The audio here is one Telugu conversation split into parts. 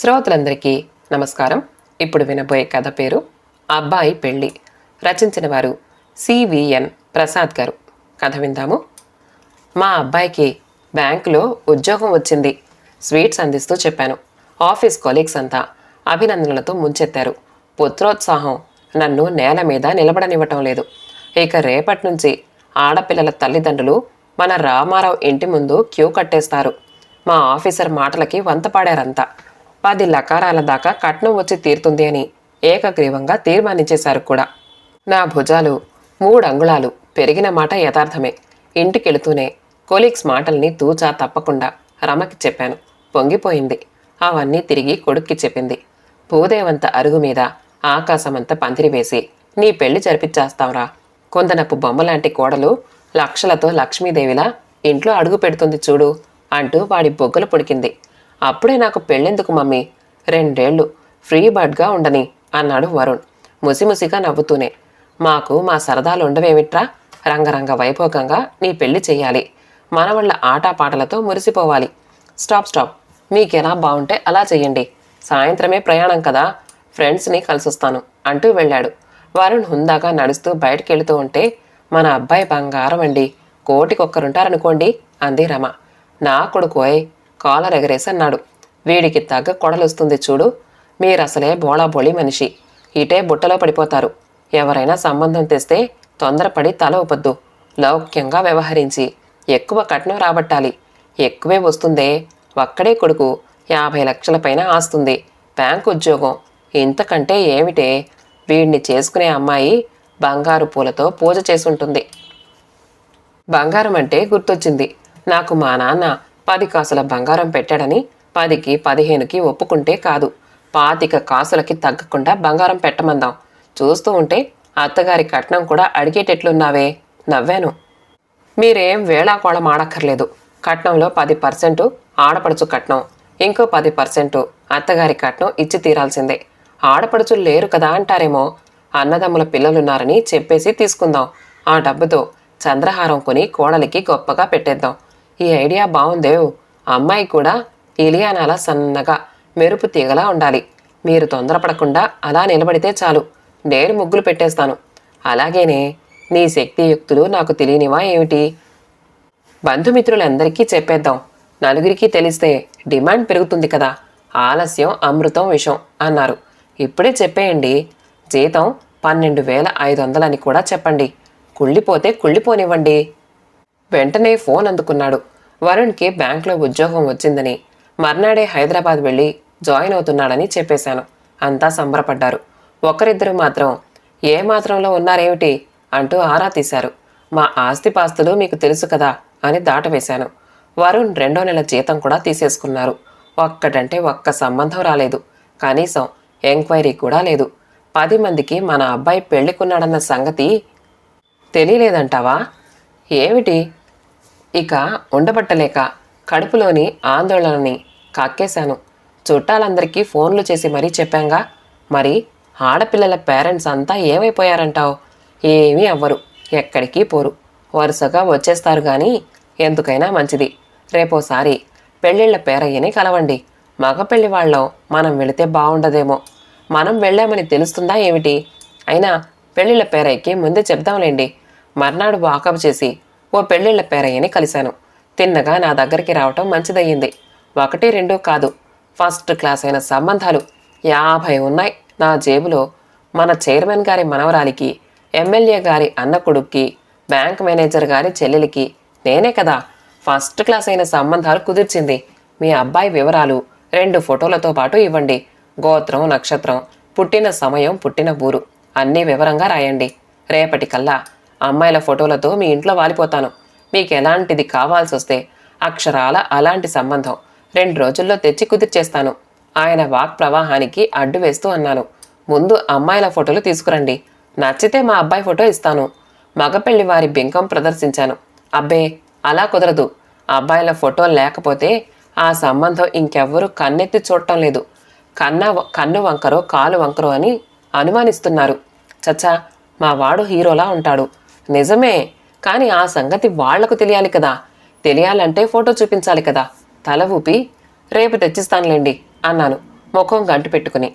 శ్రోతలందరికీ నమస్కారం. ఇప్పుడు వినబోయే కథ పేరు అబ్బాయి పెళ్ళి. రచించిన వారు సివిఎన్ ప్రసాద్ గారు. కథ విందాము. మా అబ్బాయికి బ్యాంకులో ఉద్యోగం వచ్చింది. స్వీట్స్ అందిస్తూ చెప్పాను. ఆఫీస్ కొలీగ్స్ అంతా అభినందనలతో ముంచెత్తారు. పుత్రోత్సాహం నన్ను నేల మీద నిలబడనివ్వటం లేదు. ఇక రేపటి నుంచి ఆడపిల్లల తల్లిదండ్రులు మన రామారావు ఇంటి ముందు క్యూ కట్టేస్తారు. మా ఆఫీసర్ మాటలకి వంతపాడారంతా. పది లకారాల దాకా కట్నం వచ్చి తీరుతుంది అని ఏకగ్రీవంగా తీర్మానించేశారు కూడా. నా భుజాలు మూడు అంగుళాలు పెరిగిన మాట యథార్థమే. ఇంటికెళుతూనే కొలీగ్స్ మాటల్ని తూచా తప్పకుండా రమకి చెప్పాను. పొంగిపోయింది. అవన్నీ తిరిగి కొడుక్కి చెప్పింది. భూదేవంత అరుగు మీద ఆకాశమంత పందిరి వేసి నీ పెళ్ళి జరిపిచ్చేస్తావురా. కొందనపు బొమ్మలాంటి కోడలు లక్షలతో లక్ష్మీదేవిలా ఇంట్లో అడుగు పెడుతుంది చూడు అంటూ వాడి బొగ్గలు పొడికింది. అప్పుడే నాకు పెళ్ళెందుకు మమ్మీ? రెండేళ్ళు ఫ్రీ బర్డ్గా ఉండని అన్నాడు వరుణ్ ముసిముసిగా నవ్వుతూనే. మాకు మా సరదాలు ఉండవేమిట్రా? రంగరంగ వైభోగంగా నీ పెళ్ళి చేయాలి మనవళ్ళ ఆటపాటలతో మురిసిపోవాలి. Stop stop. మీకెలా బాగుంటే అలా చేయండి సాయంత్రమే ప్రయాణం కదా ఫ్రెండ్స్ని కలిసొస్తాను అంటూ వెళ్ళాడు. వరుణ్ హుందాగా నడుస్తూ బయటకెళ్తూ ఉంటే మన అబ్బాయి బంగారం అండి. కోటికొక్కరుంటారనుకోండి అంది రమ. నా కొడుకోయ్ కాలర్ ఎగరేసి అన్నాడు వీడికి తగ్గ కొడలొస్తుంది చూడు. మీరసలే బోళాబోళి మనిషి. ఇటే బుట్టలో పడిపోతారు. ఎవరైనా సంబంధం తెస్తే తొందరపడి తల ఊపద్దు. లౌక్యంగా వ్యవహరించి ఎక్కువ కట్నం రాబట్టాలి. ఎక్కువే వస్తుందే. ఒక్కడే కొడుకు యాభై లక్షల పైన ఆస్తుంది. బ్యాంక్ ఉద్యోగం ఇంతకంటే ఏమిటే? వీడిని చేసుకునే అమ్మాయి బంగారు పూలతో పూజ చేసుంటుంది. బంగారం అంటే గుర్తొచ్చింది. నాకు మా నాన్న పది కాసుల బంగారం పెట్టాడని పదికి పదిహేనుకి ఒప్పుకుంటే కాదు. పాతిక కాసులకి తగ్గకుండా బంగారం పెట్టమందాం. చూస్తూ ఉంటే అత్తగారి కట్నం కూడా అడిగేటట్లున్నావే? నవ్వాను. మీరేం వేళాకోళం ఆడక్కర్లేదు. కట్నంలో పది పర్సెంటు ఆడపడుచు కట్నం ఇంకో పది పర్సెంటు అత్తగారి కట్నం ఇచ్చి తీరాల్సిందే. ఆడపడుచులు లేరు కదా అంటారేమో? అన్నదమ్ముల పిల్లలున్నారని చెప్పేసి తీసుకుందాం. ఆ డబ్బుతో చంద్రహారం కొని కోడలికి గొప్పగా పెట్టేద్దాం. ఈ ఐడియా బాగుందేవ్ అమ్మాయి కూడా ఇలియానాల సన్నగా మెరుపు తీగలా ఉండాలి. మీరు తొందరపడకుండా అలా నిలబడితే చాలు. నేను ముగ్గులు పెట్టేస్తాను. అలాగేనే నీ శక్తియుక్తులు నాకు తెలియనివా ఏమిటి? బంధుమిత్రులందరికీ చెప్పేద్దాం. నలుగురికి తెలిస్తే డిమాండ్ పెరుగుతుంది కదా. ఆలస్యం అమృతం విషం అన్నారు. ఇప్పుడే చెప్పేయండి. జీతం పన్నెండు వేల ఐదు వందలని కూడా చెప్పండి. కుళ్ళిపోతే కుళ్ళిపోనివ్వండి. వెంటనే ఫోన్ అందుకున్నాడు. వరుణ్కి బ్యాంక్లో ఉద్యోగం వచ్చిందని మర్నాడే హైదరాబాద్ వెళ్ళి జాయిన్ అవుతున్నాడని చెప్పేశాను. అంతా సంబరపడ్డారు. ఒకరిద్దరు మాత్రం ఏ మాత్రంలో ఉన్నారేమిటి? అంటూ ఆరా తీశారు. మా ఆస్తిపాస్తులు మీకు తెలుసు కదా? అని దాటవేశాను. వరుణ్ రెండో నెల జీతం కూడా తీసేసుకున్నారు. ఒక్కటంటే ఒక్క సంబంధం రాలేదు. కనీసం ఎంక్వైరీ కూడా లేదు. పది మందికి మన అబ్బాయి పెళ్ళికున్నాడన్న సంగతి తెలియలేదంటావా? ఏమిటి? ఇక ఉండబట్టలేక కడుపులోని ఆందోళనని కక్కేశాను. చుట్టాలందరికీ ఫోన్లు చేసి మరీ చెప్పాంగా మరి ఆడపిల్లల పేరెంట్స్ అంతా ఏమైపోయారంటావు? ఏమీ అవ్వరు ఎక్కడికి పోరు. వరుసగా వచ్చేస్తారు కానీ ఎందుకైనా మంచిది. రేపోసారి పెళ్ళిళ్ళ పేరయ్యని కలవండి. మగ పెళ్ళి వాళ్ళం మనం వెళితే బాగుండదేమో మనం వెళ్ళామని తెలుస్తుందా ఏమిటి? అయినా పెళ్ళిళ్ళ పేరయ్యకి ముందే చెప్దాంలేండి. మర్నాడు వాకప్ చేసి ఓ పెళ్ళిళ్ళ పేరయ్యని కలిశాను. తిన్నగా నా దగ్గరికి రావటం మంచిదయ్యింది. ఒకటి రెండు కాదు. ఫస్ట్ క్లాస్ అయిన సంబంధాలు యాభై ఉన్నాయి. నా జేబులో మన చైర్మన్ గారి మనవరాలికి ఎమ్మెల్యే గారి అన్న కొడుక్కి బ్యాంక్ మేనేజర్ గారి చెల్లెలికి నేనే కదా. ఫస్ట్ క్లాస్ అయిన సంబంధాలు కుదిర్చింది. మీ అబ్బాయి వివరాలు రెండు ఫోటోలతో పాటు ఇవ్వండి. గోత్రం నక్షత్రం పుట్టిన సమయం పుట్టిన ఊరు అన్నీ వివరంగా రాయండి. రేపటికల్లా అమ్మాయిల ఫోటోలతో మీ ఇంట్లో వాలిపోతాను. మీకు ఎలాంటిది కావాల్సి వస్తే అక్షరాల అలాంటి సంబంధం. రెండు రోజుల్లో తెచ్చి కుదిర్చేస్తాను. ఆయన వాక్ ప్రవాహానికి అడ్డు వేస్తూ అన్నాను. ముందు అమ్మాయిల ఫోటోలు తీసుకురండి. నచ్చితే మా అబ్బాయి ఫోటో ఇస్తాను. మగపెళ్ళి వారి బింకం ప్రదర్శించాను. అబ్బే అలా కుదరదు. అబ్బాయిల ఫోటో లేకపోతే ఆ సంబంధం ఇంకెవ్వరూ కన్నెత్తి చూడటం లేదు. కన్న కన్ను వంకరో కాలు వంకరో అని అనుమానిస్తున్నారు. చచ్చా మా వాడు హీరోలా ఉంటాడు. నిజమే కానీ ఆ సంగతి వాళ్ళకు తెలియాలి కదా. తెలియాలంటే ఫోటో చూపించాలి కదా. తల ఊపి రేపు తెచ్చిస్తానులేండి అన్నాను ముఖం గంటు పెట్టుకుని.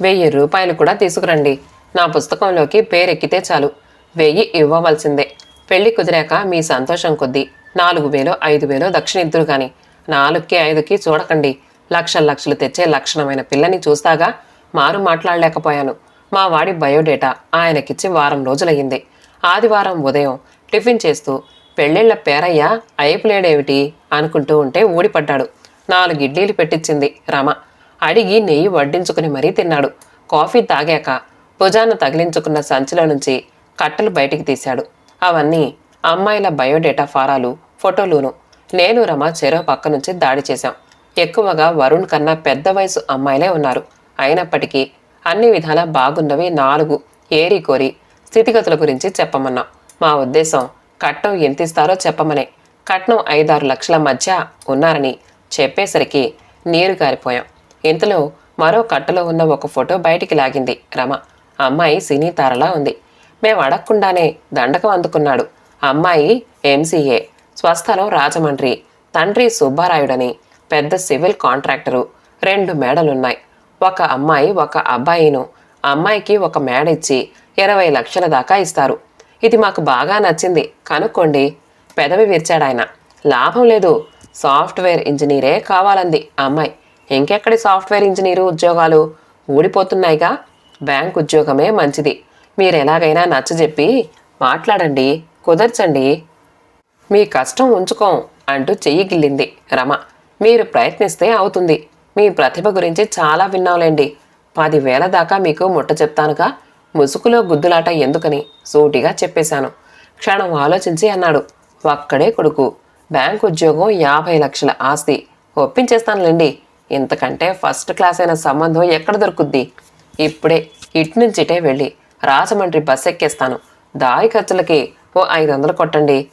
వెయ్యి రూపాయలు కూడా తీసుకురండి. నా పుస్తకంలోకి పేరెక్కితే చాలు. వెయ్యి ఇవ్వవలసిందే. పెళ్ళి కుదిరాక మీ సంతోషం కొద్దీ. నాలుగు వేలో ఐదు వేలో దక్షిణిద్దురు కానీ నాలుగుకి ఐదుకి చూడకండి. లక్షల లక్షలు తెచ్చే లక్షణమైన పిల్లని చూస్తాగా. మారు మాట్లాడలేకపోయాను. మా వాడి బయోడేటా ఆయనకిచ్చి వారం రోజులయ్యింది. ఆదివారం ఉదయం టిఫిన్ చేస్తూ పెళ్ళిళ్ళ పేరయ్య అయిపులేడేమిటి? అనుకుంటూ ఉంటే ఊడిపడ్డాడు. నాలుగు ఇడ్లీలు పెట్టించింది రమ. అడిగి నెయ్యి వడ్డించుకుని మరీ తిన్నాడు. కాఫీ తాగాక భుజాన తగిలించుకున్న సంచిలో నుంచి కట్టలు బయటికి తీశాడు. అవన్నీ అమ్మాయిల బయోడేటా ఫారాలు ఫోటోలును. నేను రమ చెరో పక్క నుంచి దాడి చేశాం. ఎక్కువగా వరుణ్ కన్నా పెద్ద వయసు అమ్మాయిలే ఉన్నారు. అయినప్పటికీ అన్ని విధాలా బాగున్నవి నాలుగు. ఏరి కోరి స్థితిగతుల గురించి చెప్పమన్నాం. మా ఉద్దేశం కట్నం ఎంత ఇస్తారో చెప్పమనే. కట్నం ఐదారు లక్షల మధ్య ఉన్నారని చెప్పేసరికి నీరు కారిపోయాం ఇంతలో మరో కట్టలో ఉన్న ఒక ఫోటో బయటికి లాగింది రమ. అమ్మాయి సినీ తారలా ఉంది. మేము అడగకుండానే దండకం అందుకున్నాడు. అమ్మాయి ఎంసీఏ స్వస్థలం రాజమండ్రి. తండ్రి సుబ్బారాయుడని పెద్ద సివిల్ కాంట్రాక్టరు. రెండు మేడలున్నాయి. ఒక అమ్మాయి ఒక అబ్బాయిను అమ్మాయికి ఒక మేడ ఇచ్చి ఇరవై లక్షల దాకా ఇస్తారు. ఇది మాకు బాగా నచ్చింది. కనుక్కోండి. పెదవి విరిచాడాయన లాభం లేదు. సాఫ్ట్వేర్ ఇంజనీరే కావాలంది అమ్మాయి. ఇంకెక్కడి సాఫ్ట్వేర్ ఇంజనీరు ఉద్యోగాలు? ఊడిపోతున్నాయిగా. బ్యాంక్ ఉద్యోగమే మంచిది. మీరు ఎలాగైనా నచ్చజెప్పి మాట్లాడండి. కుదర్చండి. మీ కష్టం ఉంచుకోం అంటూ చెయ్యి గిల్లింది రమ. మీరు ప్రయత్నిస్తే అవుతుంది. మీ ప్రతిభ గురించి చాలా విన్నాంలేండి పదివేల దాకా మీకు ముట్ట చెప్తానుగా. ముసుగులో గుద్దులాట ఎందుకని? సూటిగా చెప్పేశాను. క్షణం ఆలోచించి అన్నాడు. ఒక్కడే కొడుకు. బ్యాంక్ ఉద్యోగం యాభై లక్షల ఆస్తి. ఒప్పించేస్తానులేండి. ఇంతకంటే ఫస్ట్ క్లాస్ అయిన సంబంధం ఎక్కడ దొరుకుద్ది? ఇప్పుడే ఇటు నుంచి ఇటే వెళ్ళి రాజమండ్రి బస్ ఎక్కేస్తాను. దారి ఖర్చులకి ఓ ఐదు వందలు కొట్టండి.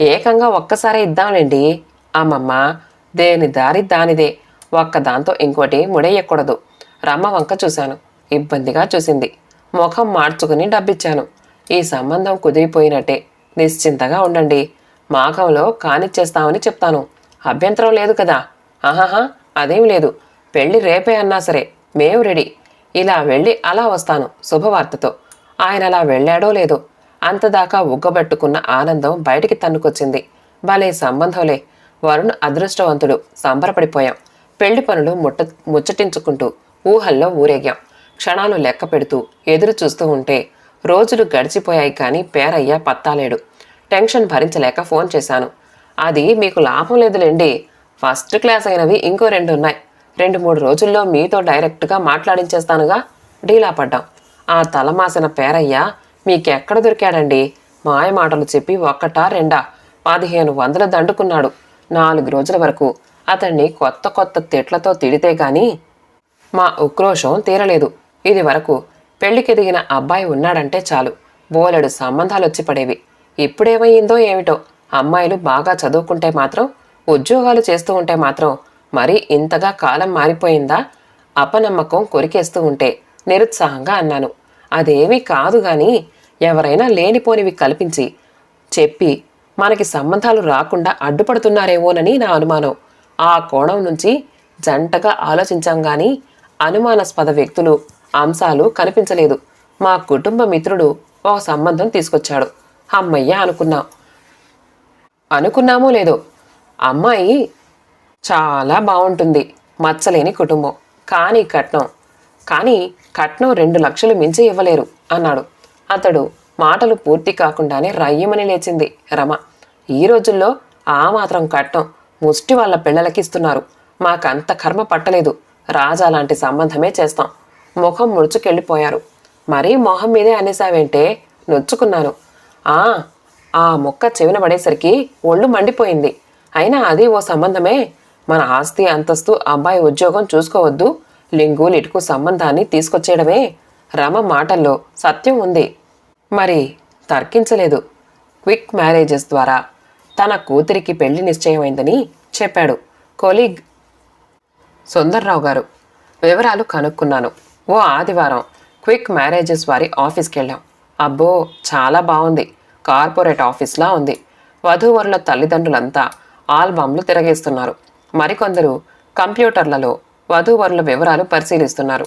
ఏకంగా ఒక్కసారే ఇద్దాంలేండి. అమ్మమ్మ దేని దారి దానిదే. ఒక్క దాంతో ఇంకోటి ముడేయకూడదు. రమ్మ వంక చూశాను. ఇబ్బందిగా చూసింది. ముఖం మార్చుకుని డబ్బిచ్చాను. ఈ సంబంధం కుదిరిపోయినట్టే. నిశ్చింతగా ఉండండి. మాఘంలో కానిచ్చేస్తామని చెప్తాను. అభ్యంతరం లేదు కదా. ఆహాహా అదేం లేదు. పెళ్ళి రేపే అన్నా సరే మేము రెడీ. ఇలా వెళ్ళి అలా వస్తాను శుభవార్తతో. ఆయన అలా వెళ్ళాడో లేదో. అంతదాకా ఉగ్గబెట్టుకున్న ఆనందం బయటికి తన్నుకొచ్చింది. భలే సంబంధంలే. వరుణ్ అదృష్టవంతుడు. సంబరపడిపోయాం. పెళ్ళి పనులు ముట్ట ముచ్చటించుకుంటూ ఊహల్లో ఊరేగాం. క్షణాలు లెక్క పెడుతూ ఎదురు చూస్తూ ఉంటే రోజులు గడిచిపోయాయి కానీ పేరయ్య పత్తాలేడు. టెన్షన్ భరించలేక ఫోన్ చేశాను. అది మీకు లాభం లేదులేండి. ఫస్ట్ క్లాస్ అయినవి ఇంకో రెండు ఉన్నాయి. రెండు మూడు రోజుల్లో మీతో డైరెక్ట్గా మాట్లాడించేస్తానుగా. డీలా పడ్డాం. ఆ తలమాసిన పేరయ్య మీకెక్కడ దొరికాడండి? మాయ మాటలు చెప్పి ఒక్కటా రెండా? పదిహేను వందలు దండుకున్నాడు. నాలుగు రోజుల వరకు అతన్ని కొత్త కొత్త తిట్లతో తిడితే కానీ మా ఉక్రోషం తీరలేదు. ఇది వరకు పెళ్ళికెదిగిన అబ్బాయి ఉన్నాడంటే చాలు. బోలెడు సంబంధాలు వచ్చి పడేవి. ఇప్పుడేమయ్యిందో ఏమిటో? అమ్మాయిలు బాగా చదువుకుంటే మాత్రం ఉద్యోగాలు చేస్తూ ఉంటే మాత్రం మరీ ఇంతగా కాలం మారిపోయిందా? అపనమ్మకం కొరికేస్తూ ఉంటే నిరుత్సాహంగా అన్నాను. అదేమీ కాదు గాని ఎవరైనా లేనిపోనివి కల్పించి చెప్పి మనకి సంబంధాలు రాకుండా అడ్డుపడుతున్నారేమోనని నా అనుమానం. ఆ కోణం నుంచి జంటగా ఆలోచించాం కానీ అనుమానాస్పద వ్యక్తులు అంశాలు కనిపించలేదు. మా కుటుంబ మిత్రుడు ఒక సంబంధం తీసుకొచ్చాడు. అమ్మయ్య అనుకున్నాం. అనుకున్నామో లేదో. అమ్మాయి చాలా బాగుంటుంది మచ్చలేని కుటుంబం. కానీ కట్నం. కానీ కట్నం రెండు లక్షలు మించి ఇవ్వలేరు అన్నాడు. అతడు మాటలు పూర్తి కాకుండానే రయ్యమని లేచింది రమ. ఈ రోజుల్లో ఆ మాత్రం కట్నం ముష్టి వాళ్ళ పిల్లలకి ఇస్తున్నారు. మాకంత కర్మ పట్టలేదు. రాజా లాంటి సంబంధమే చేస్తాం. ముఖం ముడుచుకెళ్ళిపోయారు. మరీ మొహం మీదే అనేసావేంటే నొచ్చుకున్నాను. ఆ ఆ మొక్క చెవిన పడేసరికి ఒళ్ళు మండిపోయింది. అయినా అది ఓ సంబంధమే. మన ఆస్తి అంతస్తు అబ్బాయి ఉద్యోగం చూసుకోవద్దు. లింగు లిటుకు సంబంధాన్ని తీసుకొచ్చేయడమే రమ మాటల్లో సత్యం ఉంది. మరి తర్కించలేదు. క్విక్ మ్యారేజెస్ ద్వారా తన కూతురికి పెళ్ళి నిశ్చయమైందని చెప్పాడు. కొలీగ్ సుందర్రావు గారు. వివరాలు కనుక్కున్నాను. ఓ ఆదివారం క్విక్ మ్యారేజెస్ వారి ఆఫీస్కి వెళ్ళాం అబ్బో చాలా బాగుంది కార్పొరేట్ ఆఫీస్లా ఉంది. వధూవరుల తల్లిదండ్రులంతా ఆల్బమ్లు తిరగేస్తున్నారు. మరికొందరు కంప్యూటర్లలో వధూవరుల వివరాలు పరిశీలిస్తున్నారు.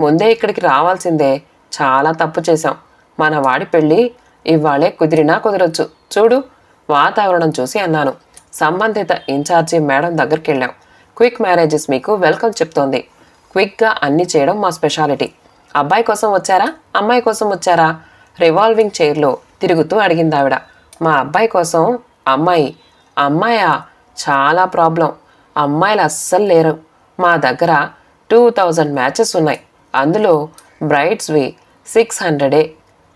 ముందే ఇక్కడికి రావాల్సిందే చాలా తప్పు చేశాం. మన వాడి పెళ్ళి ఇవాళే కుదిరినా కుదరొచ్చు. చూడు వాతావరణం చూసి అన్నాను. సంబంధిత ఇన్ఛార్జి మేడం దగ్గరికి వెళ్ళాం క్విక్ మ్యారేజెస్ మీకు వెల్కమ్ చెప్తోంది. క్విక్గా అన్ని చేయడం మా స్పెషాలిటీ. అబ్బాయి కోసం వచ్చారా? అమ్మాయి కోసం వచ్చారా? రివాల్వింగ్ చైర్లో తిరుగుతూ అడిగింది ఆవిడ మా అబ్బాయి కోసం అమ్మాయి. అమ్మాయా? చాలా ప్రాబ్లం. అమ్మాయిలు అస్సలు లేరు. మా దగ్గర టూ థౌజండ్ మ్యాచెస్ ఉన్నాయి. అందులో బ్రైడ్స్వి సిక్స్ హండ్రెడే.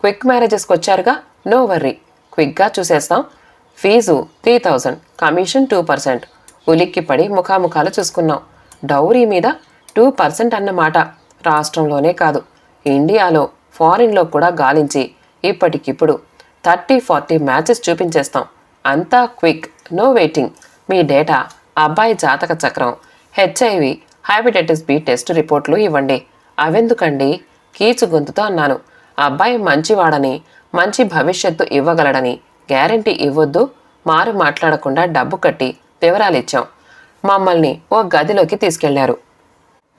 క్విక్ మ్యారేజెస్కి వచ్చారుగా? No worry. క్విక్గా చూసేస్తాం. Fees three thousand. Commission two percent. ఉలిక్కిపడి ముఖాముఖాలు చూసుకున్నాం. డౌరీ మీద టూ పర్సెంట్ అన్నమాట రాష్ట్రంలోనే కాదు ఇండియాలో ఫారిన్లో కూడా గాలించి ఇప్పటికిప్పుడు థర్టీ ఫార్టీ మ్యాచెస్ చూపించేస్తాం. అంతా క్విక్ నో వెయిటింగ్. మీ డేటా అబ్బాయి జాతక చక్రం. హెచ్ఐవి హైపటైటిస్ బి టెస్ట్ రిపోర్ట్లు ఇవ్వండి. అవెందుకండి కీచు గొంతుతో అన్నాను. అబ్బాయి మంచివాడని మంచి భవిష్యత్తు ఇవ్వగలడని గ్యారంటీ ఇవ్వొద్దు. మారు మాట్లాడకుండా డబ్బు కట్టి వివరాలు ఇచ్చాం మమ్మల్ని ఓ గదిలోకి తీసుకెళ్ళారు.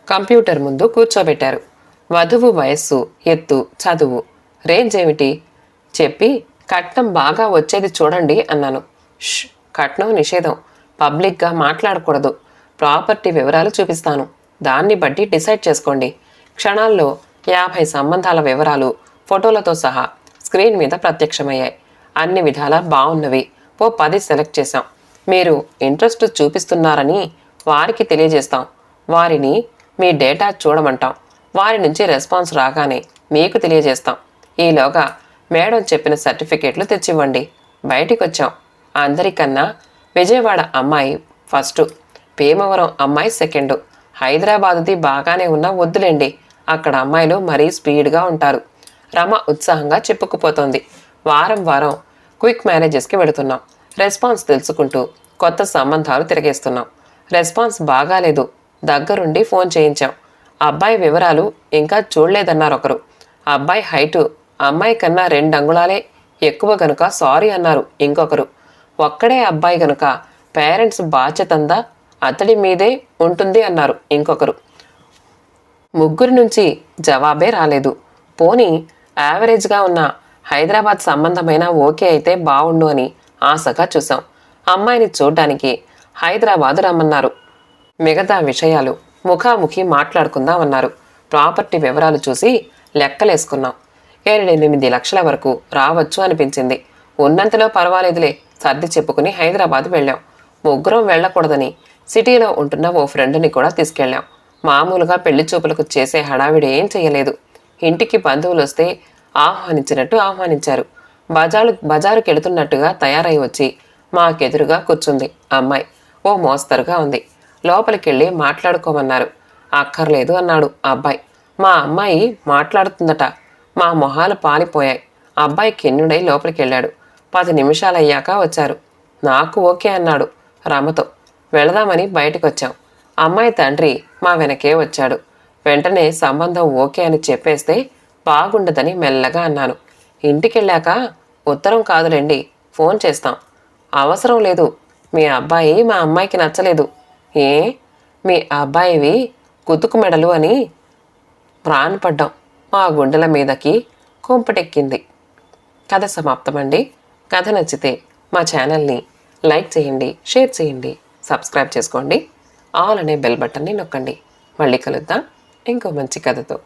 కంప్యూటర్ ముందు కూర్చోబెట్టారు. వధువు వయస్సు ఎత్తు చదువు రేంజ్ ఏమిటి? చెప్పి కట్నం బాగా వచ్చేది చూడండి అన్నాను. ష్ కట్నం నిషేధం. పబ్లిక్గా మాట్లాడకూడదు. ప్రాపర్టీ వివరాలు చూపిస్తాను. దాన్ని బట్టి డిసైడ్ చేసుకోండి. క్షణాల్లో యాభై సంబంధాల వివరాలు ఫోటోలతో సహా స్క్రీన్ మీద ప్రత్యక్షమయ్యాయి. అన్ని విధాలా బాగున్నవి ఓ పది సెలెక్ట్ చేశాం. మీరు ఇంట్రెస్ట్ చూపిస్తున్నారని వారికి తెలియజేస్తాం. వారిని మీ డేటా చూడమంటాం. వారి నుంచి రెస్పాన్స్ రాగానే మీకు తెలియజేస్తాం. ఈలోగా మేడం చెప్పిన సర్టిఫికేట్లు తెచ్చివ్వండి. బయటికి వచ్చాం అందరికన్నా విజయవాడ అమ్మాయి ఫస్ట్ భీమవరం అమ్మాయి సెకండు. హైదరాబాదుది బాగానే ఉన్నా వద్దులేండి. అక్కడ అమ్మాయిలు మరీ స్పీడ్గా ఉంటారు. రమ ఉత్సాహంగా చెప్పుకుపోతోంది. వారం వారం క్విక్ మ్యారేజెస్కి వెళుతున్నాం. రెస్పాన్స్ తెలుసుకుంటూ కొత్త సంబంధాలు తిరిగేస్తున్నాం. రెస్పాన్స్ బాగాలేదు. దగ్గరుండి ఫోన్ చేయించాం. అబ్బాయి వివరాలు ఇంకా చూడలేదన్నారు ఒకరు. అబ్బాయి హైటు అమ్మాయి కన్నా రెండు అంగుళాలే ఎక్కువ గనుక సారీ అన్నారు ఇంకొకరు. ఒక్కడే అబ్బాయి గనుక పేరెంట్స్ బాధ్యతందా అతడి మీదే ఉంటుంది అన్నారు ఇంకొకరు. ముగ్గురి నుంచి జవాబే రాలేదు. పోనీ యావరేజ్గా ఉన్న హైదరాబాద్ సంబంధమైన ఓకే అయితే బావుండు అని ఆశగా చూసాం అమ్మాయిని చూడ్డానికి హైదరాబాద్ రమ్మన్నారు. మిగతా విషయాలు ముఖాముఖి మాట్లాడుకుందామన్నారు. ప్రాపర్టీ వివరాలు చూసి లెక్కలేసుకున్నాం. ఏడెనిమిది లక్షల వరకు రావచ్చు అనిపించింది. ఉన్నంతలో పర్వాలేదులే సర్ది చెప్పుకుని హైదరాబాద్ వెళ్ళాం. ముగ్గురం వెళ్ళకూడదని సిటీలో ఉంటున్న ఓ ఫ్రెండ్ని కూడా తీసుకెళ్ళాం. మామూలుగా పెళ్ళి చూపులకు చేసే హడావిడి ఏం చేయలేదు ఇంటికి బంధువులు వస్తే ఆహ్వానించినట్టు ఆహ్వానించారు. బజారు బజారుకి వెళుతున్నట్టుగా తయారై వచ్చి మాకెదురుగా కూర్చుంది అమ్మాయి. ఓ మోస్తరుగా ఉంది. లోపలికెళ్ళి మాట్లాడుకోమన్నారు. అక్కర్లేదు అన్నాడు ఆ అబ్బాయి. మా అమ్మాయి మాట్లాడుతుందట. మా మొహాలు పాలిపోయాయి. అబ్బాయి కిన్నుడై లోపలికి వెళ్ళాడు పది నిమిషాలయ్యాక వచ్చారు. నాకు ఓకే అన్నాడు రమతో. వెళదామని బయటకు వచ్చాం అమ్మాయి తండ్రి మా వెనకే వచ్చాడు. వెంటనే సంబంధం ఓకే అని చెప్పేస్తే బాగుండదని మెల్లగా అన్నాను. ఇంటికెళ్ళాక ఉత్తరం కాదులేండి ఫోన్ చేస్తాం. అవసరం లేదు మీ అబ్బాయి మా అమ్మాయికి నచ్చలేదు. ఏ? మీ అబ్బాయివి కుతుకు మెడలు అని ప్రాణపడ్డాం మా గుండెల మీదకి కుంపటెక్కింది. కథ సమాప్తమండి. కథ నచ్చితే మా ఛానల్ని లైక్ చేయండి షేర్ చేయండి సబ్స్క్రైబ్ చేసుకోండి. ఆల్ అనే బెల్ బటన్ని నొక్కండి. మళ్ళీ కలుద్దాం. ఇంకో మంచి కథతో.